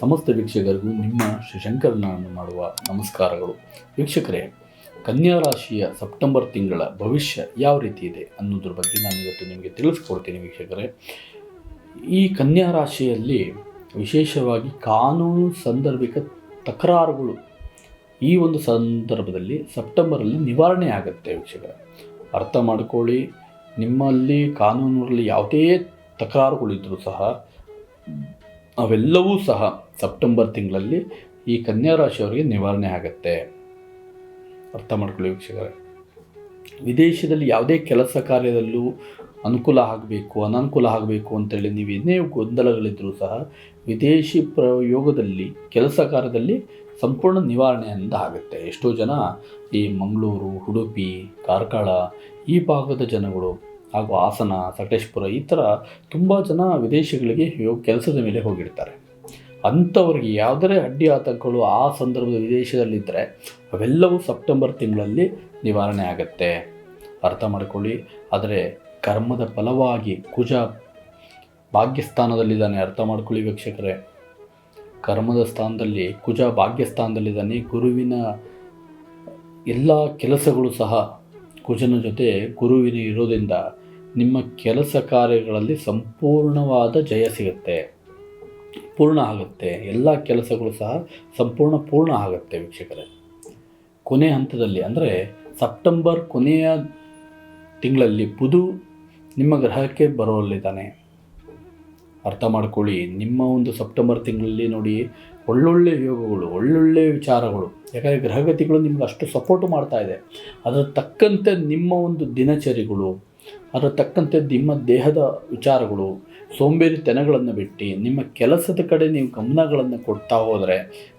ಸಮಸ್ತ ವೀಕ್ಷಕರಿಗೂ ನಿಮ್ಮ ಶ್ರೀ ಶಂಕರನಾರಾಯಣ ಮಾಡುವ ನಮಸ್ಕಾರಗಳು. ವೀಕ್ಷಕರೇ, ಕನ್ಯಾ ರಾಶಿಯ ಸೆಪ್ಟೆಂಬರ್ ತಿಂಗಳ ಭವಿಷ್ಯ ಯಾವ ರೀತಿ ಇದೆ ಅನ್ನೋದ್ರ ಬಗ್ಗೆ ನಾನು ಇವತ್ತು ನಿಮಗೆ ತಿಳಿಸ್ಕೊಡ್ತೀನಿ ವೀಕ್ಷಕರೇ. ಈ ಕನ್ಯಾ ರಾಶಿಯಲ್ಲಿ ವಿಶೇಷವಾಗಿ ಕಾನೂನು ಸಂದರ್ಭಿಕ ತಕರಾರುಗಳು ಈ ಒಂದು ಸಂದರ್ಭದಲ್ಲಿ ಸೆಪ್ಟೆಂಬರಲ್ಲಿ ನಿವಾರಣೆ ಆಗುತ್ತೆ ವೀಕ್ಷಕರೇ. ಅರ್ಥ ಮಾಡ್ಕೊಳ್ಳಿ, ನಿಮ್ಮಲ್ಲಿ ಕಾನೂನಲ್ಲಿ ಯಾವುದೇ ತಕರಾರುಗಳಿದ್ದರೂ ಸಹ ಅವೆಲ್ಲವೂ ಸಹ ಸೆಪ್ಟೆಂಬರ್ ತಿಂಗಳಲ್ಲಿ ಈ ಕನ್ಯಾ ರಾಶಿಯವರಿಗೆ ನಿವಾರಣೆ ಆಗುತ್ತೆ. ಅರ್ಥ ಮಾಡ್ಕೊಳ್ಳಿ ವೀಕ್ಷಕರೇ. ವಿದೇಶದಲ್ಲಿ ಯಾವುದೇ ಕೆಲಸ ಕಾರ್ಯದಲ್ಲೂ ಅನುಕೂಲ ಆಗಬೇಕು, ಅನನುಕೂಲ ಆಗಬೇಕು ಅಂತೇಳಿ ನೀವು ಏನೇ ಗೊಂದಲಗಳಿದ್ದರೂ ಸಹ ವಿದೇಶಿ ಪ್ರಯೋಗದಲ್ಲಿ, ಕೆಲಸ ಕಾರ್ಯದಲ್ಲಿ ಸಂಪೂರ್ಣ ನಿವಾರಣೆಯಿಂದ ಆಗುತ್ತೆ. ಎಷ್ಟೋ ಜನ ಈ ಮಂಗಳೂರು, ಉಡುಪಿ, ಕಾರ್ಕಳ ಈ ಭಾಗದ ಜನಗಳು ಹಾಗೂ ಹಾಸನ ಸಕಲೇಶ್ಪುರ ಈ ಥರ ತುಂಬ ಜನ ವಿದೇಶಗಳಿಗೆ ಕೆಲಸದ ಮೇಲೆ ಹೋಗಿರ್ತಾರೆ. ಅಂಥವ್ರಿಗೆ ಯಾವುದೇ ಅಡ್ಡಿ ಆತಂಕಗಳು ಆ ಸಂದರ್ಭದ ವಿದೇಶದಲ್ಲಿದ್ದರೆ ಅವೆಲ್ಲವೂ ಸೆಪ್ಟೆಂಬರ್ ತಿಂಗಳಲ್ಲಿ ನಿವಾರಣೆ ಆಗುತ್ತೆ. ಅರ್ಥ ಮಾಡ್ಕೊಳ್ಳಿ. ಆದರೆ ಕರ್ಮದ ಫಲವಾಗಿ ಕುಜ ಭಾಗ್ಯಸ್ಥಾನದಲ್ಲಿದ್ದಾನೆ. ಅರ್ಥ ಮಾಡ್ಕೊಳ್ಳಿ ವೀಕ್ಷಕರೇ. ಕರ್ಮದ ಸ್ಥಾನದಲ್ಲಿ ಕುಜ ಭಾಗ್ಯಸ್ಥಾನದಲ್ಲಿದ್ದಾನೆ. ಗುರುವಿನ ಎಲ್ಲ ಕೆಲಸಗಳು ಸಹ ಕುಜನ ಜೊತೆ ಗುರುವಿನ ಇರೋದ್ರಿಂದ ನಿಮ್ಮ ಕೆಲಸ ಕಾರ್ಯಗಳಲ್ಲಿ ಸಂಪೂರ್ಣವಾದ ಜಯ ಸಿಗುತ್ತೆ, ಪೂರ್ಣ ಆಗುತ್ತೆ. ಎಲ್ಲ ಕೆಲಸಗಳು ಸಹ ಸಂಪೂರ್ಣ ಪೂರ್ಣ ಆಗುತ್ತೆ ವೀಕ್ಷಕರೇ. ಕೊನೆ ಹಂತದಲ್ಲಿ ಅಂದರೆ ಸೆಪ್ಟೆಂಬರ್ ಕೊನೆಯ ತಿಂಗಳಲ್ಲಿ ಬುಧು ನಿಮ್ಮ ಗ್ರಹಕ್ಕೆ ಬರೋಲ್ಲಿದ್ದಾನೆ. ಅರ್ಥ ಮಾಡ್ಕೊಳ್ಳಿ, ನಿಮ್ಮ ಒಂದು ಸೆಪ್ಟೆಂಬರ್ ತಿಂಗಳಲ್ಲಿ ನೋಡಿ ಒಳ್ಳೊಳ್ಳೆ ಯೋಗಗಳು, ಒಳ್ಳೊಳ್ಳೆ ವಿಚಾರಗಳು. ಯಾಕಂದರೆ ಗ್ರಹಗತಿಗಳು ನಿಮ್ಗೆ ಅಷ್ಟು ಸಪೋರ್ಟ್ ಮಾಡ್ತಾ ಇದೆ. ಅದರ ತಕ್ಕಂತೆ ನಿಮ್ಮ ಒಂದು ದಿನಚರಿಗಳು ಅದರ ತಕ್ಕಂತೆ ನಿಮ್ಮ ದೇಹದ ವಿಚಾರಗಳು ಸೋಂಬೇರಿತನಗಳನ್ನು ಬಿಟ್ಟು ನಿಮ್ಮ ಕೆಲಸದ ಕಡೆ ನೀವು ಗಮನಗಳನ್ನು ಕೊಡ್ತಾ ಹೋದರೆ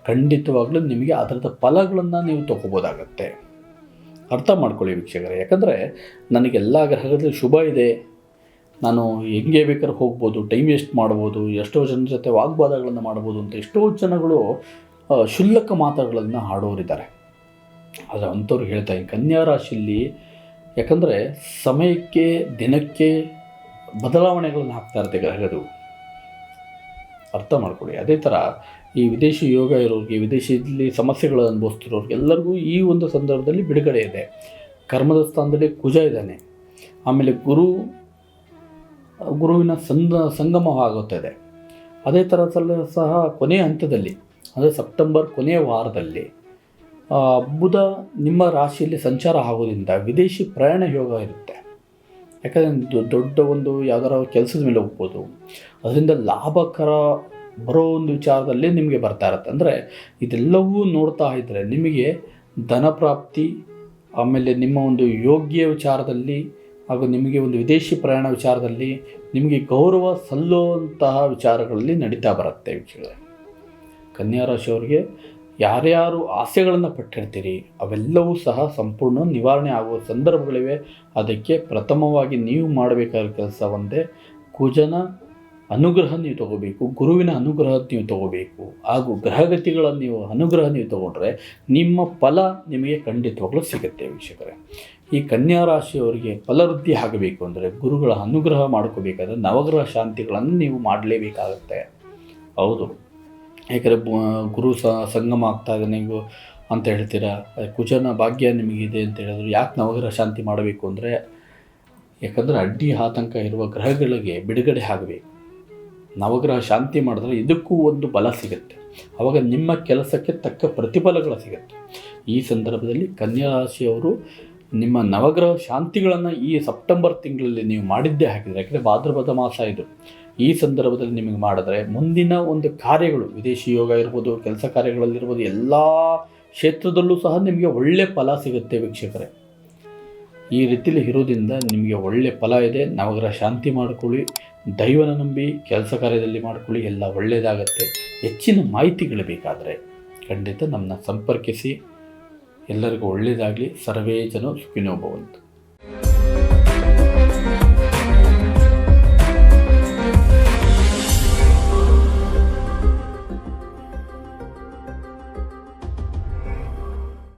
ಖಂಡಿತವಾಗ್ಲೂ ನಿಮಗೆ ಅದರದ ಫಲಗಳನ್ನು ನೀವು ತಗೋಬೋದಾಗತ್ತೆ. ಅರ್ಥ ಮಾಡ್ಕೊಳ್ಳಿ ವೀಕ್ಷಕರೇ, ಯಾಕಂದರೆ ನನಗೆಲ್ಲ ಗ್ರಹಗಳಲ್ಲಿ ಶುಭ ಇದೆ. ನಾನು ಹೆಂಗೆ ಬೇಕಾದ್ರೆ ಹೋಗ್ಬೋದು ಟೈಮ್ ವೇಸ್ಟ್ ಮಾಡ್ಬೋದು, ಎಷ್ಟೋ ಜನರ ಜೊತೆ ವಾಗ್ವಾದಗಳನ್ನು ಮಾಡ್ಬೋದು ಅಂತ ಎಷ್ಟೋ ಜನಗಳು ಶುಲ್ಲಕ ಮಾತುಗಳನ್ನು ಹಾಡೋರಿದ್ದಾರೆ ಆದರೆ ಅಂಥವ್ರು ಹೇಳ್ತಾ ಕನ್ಯಾ ರಾಶಿಯಲ್ಲಿ ಯಾಕಂದರೆ ಸಮಯಕ್ಕೆ, ದಿನಕ್ಕೆ ಬದಲಾವಣೆಗಳನ್ನು ಹಾಕ್ತಾ ಇರುತ್ತೆ ಗ್ರಹಗಳು. ಅರ್ಥ ಮಾಡ್ಕೊಳ್ಳಿ. ಅದೇ ಥರ ಈ ವಿದೇಶಿ ಯೋಗ ಇರೋರಿಗೆ, ವಿದೇಶದಲ್ಲಿ ಸಮಸ್ಯೆಗಳನ್ನು ಅನುಭವಿಸ್ತಿರೋರಿಗೆ ಎಲ್ಲರಿಗೂ ಈ ಒಂದು ಸಂದರ್ಭದಲ್ಲಿ ಬಿಡುಗಡೆ ಇದೆ. ಕರ್ಮದ ಸ್ಥಾನದಲ್ಲಿ ಕುಜ ಇದ್ದಾನೆ. ಆಮೇಲೆ ಗುರು, ಗುರುವಿನ ಸಂದ ಸಂಗಮವಾಗುತ್ತದೆ ಅದೇ ಥರ ಸಲ ಸಹ ಕೊನೆಯ ಹಂತದಲ್ಲಿ, ಅಂದರೆ ಸೆಪ್ಟೆಂಬರ್ ಕೊನೆಯ ವಾರದಲ್ಲಿ ಬುಧ ನಿಮ್ಮ ರಾಶಿಯಲ್ಲಿ ಸಂಚಾರ ಆಗೋದ್ರಿಂದ ವಿದೇಶಿ ಪ್ರಯಾಣ ಯೋಗ ಇರುತ್ತೆ. ಯಾಕಂದರೆ ದೊಡ್ಡ ಒಂದು ಯಾವ್ದಾರ ಕೆಲಸದ ಮೇಲೆ ಹೋಗ್ಬೋದು. ಅದರಿಂದ ಲಾಭಕರ ಬರೋ ಒಂದು ವಿಚಾರದಲ್ಲಿ ನಿಮಗೆ ಬರ್ತಾ ಇರುತ್ತೆ. ಅಂದರೆ ಇದೆಲ್ಲವೂ ನೋಡ್ತಾ ಇದ್ದರೆ ನಿಮಗೆ ಧನ ಪ್ರಾಪ್ತಿ, ಆಮೇಲೆ ನಿಮ್ಮ ಒಂದು ಯೋಗ್ಯ ವಿಚಾರದಲ್ಲಿ ಹಾಗೂ ನಿಮಗೆ ಒಂದು ವಿದೇಶಿ ಪ್ರಯಾಣ ವಿಚಾರದಲ್ಲಿ ನಿಮಗೆ ಗೌರವ ಸಲ್ಲುವಂತಹ ವಿಚಾರಗಳಲ್ಲಿ ನಡೀತಾ ಬರುತ್ತೆ ವಿಚಾರ ಕನ್ಯಾ ರಾಶಿಯವರಿಗೆ ಯಾರ್ಯಾರು ಆಸೆಗಳನ್ನು ಪಟ್ಟಿರ್ತೀರಿ, ಅವೆಲ್ಲವೂ ಸಹ ಸಂಪೂರ್ಣ ನಿವಾರಣೆ ಆಗುವ ಸಂದರ್ಭಗಳಿವೆ. ಅದಕ್ಕೆ ಪ್ರಥಮವಾಗಿ ನೀವು ಮಾಡಬೇಕಾದ ಕೆಲಸ ಒಂದೇ ಕುಜನ ಅನುಗ್ರಹ ನೀವು ತಗೋಬೇಕು, ಗುರುವಿನ ಅನುಗ್ರಹ ನೀವು ತಗೋಬೇಕು. ಹಾಗೂ ಗ್ರಹಗತಿಗಳ ನೀವು ಅನುಗ್ರಹ ನೀವು ತಗೊಂಡ್ರೆ ನಿಮ್ಮ ಫಲ ನಿಮಗೆ ಖಂಡಿತವಾಗ್ಲೂ ಸಿಗುತ್ತೆ ವೀಕ್ಷಕರೇ. ಈ ಕನ್ಯಾ ರಾಶಿಯವರಿಗೆ ಫಲವೃದ್ಧಿ ಆಗಬೇಕು ಅಂದರೆ ಗುರುಗಳ ಅನುಗ್ರಹ ಮಾಡ್ಕೋಬೇಕಾದ್ರೆ ನವಗ್ರಹ ಶಾಂತಿಗಳನ್ನು ನೀವು ಮಾಡಲೇಬೇಕಾಗುತ್ತೆ. ಹೌದು. ಯಾಕಂದರೆ ಗುರು ಸ ಸಂಗಮ ಆಗ್ತಾ ಇದೆ ನೀವು ಅಂತ ಹೇಳ್ತೀರಾ? ಕುಜನ ಭಾಗ್ಯ ನಿಮಗಿದೆ ಅಂತ ಹೇಳಿದ್ರು. ಯಾಕೆ ನವಗ್ರಹ ಶಾಂತಿ ಮಾಡಬೇಕು ಅಂದರೆ ಯಾಕಂದರೆ ಅಡ್ಡಿ ಆತಂಕ ಇರುವ ಗ್ರಹಗಳಿಗೆ ಬಿಡುಗಡೆ ಆಗಬೇಕು. ನವಗ್ರಹ ಶಾಂತಿ ಮಾಡಿದ್ರೆ ಇದಕ್ಕೂ ಒಂದು ಬಲ ಸಿಗುತ್ತೆ. ಆವಾಗ ನಿಮ್ಮ ಕೆಲಸಕ್ಕೆ ತಕ್ಕ ಪ್ರತಿಫಲಗಳು ಸಿಗುತ್ತೆ. ಈ ಸಂದರ್ಭದಲ್ಲಿ ಕನ್ಯಾ ರಾಶಿಯವರು ನಿಮ್ಮ ನವಗ್ರಹ ಶಾಂತಿಗಳನ್ನು ಈ ಸೆಪ್ಟೆಂಬರ್ ತಿಂಗಳಲ್ಲಿ ನೀವು ಮಾಡಿದ್ದೇ ಹಾಕಿದರೆ ಯಾಕಂದರೆ ಭಾದ್ರಪದ ಮಾಸ ಇದು. ಈ ಸಂದರ್ಭದಲ್ಲಿ ನಿಮಗೆ ಮಾಡಿದ್ರೆ ಮುಂದಿನ ಒಂದು ಕಾರ್ಯಗಳು, ವಿದೇಶಿ ಯೋಗ ಇರ್ಬೋದು, ಕೆಲಸ ಕಾರ್ಯಗಳಲ್ಲಿರ್ಬೋದು, ಎಲ್ಲ ಕ್ಷೇತ್ರದಲ್ಲೂ ಸಹ ನಿಮಗೆ ಒಳ್ಳೆ ಫಲ ಸಿಗುತ್ತೆ ವೀಕ್ಷಕರೇ. ಈ ರೀತಿಯಲ್ಲಿ ಇರೋದ್ರಿಂದ ನಿಮಗೆ ಒಳ್ಳೆ ಫಲ ಇದೆ. ನವಗ್ರಹ ಶಾಂತಿ ಮಾಡ್ಕೊಳ್ಳಿ, ದೈವನ ನಂಬಿ ಕೆಲಸ ಕಾರ್ಯದಲ್ಲಿ ಮಾಡ್ಕೊಳ್ಳಿ, ಎಲ್ಲ ಒಳ್ಳೆಯದಾಗತ್ತೆ. ಹೆಚ್ಚಿನ ಮಾಹಿತಿಗಳು ಬೇಕಾದರೆ ಖಂಡಿತ ನಮ್ಮನ್ನ ಸಂಪರ್ಕಿಸಿ. ಎಲ್ಲರಿಗೂ ಒಳ್ಳೆಯದಾಗಲಿ. ಸರ್ವೇ ಜನ ಸುಖಿನೋ ಭವಂತು.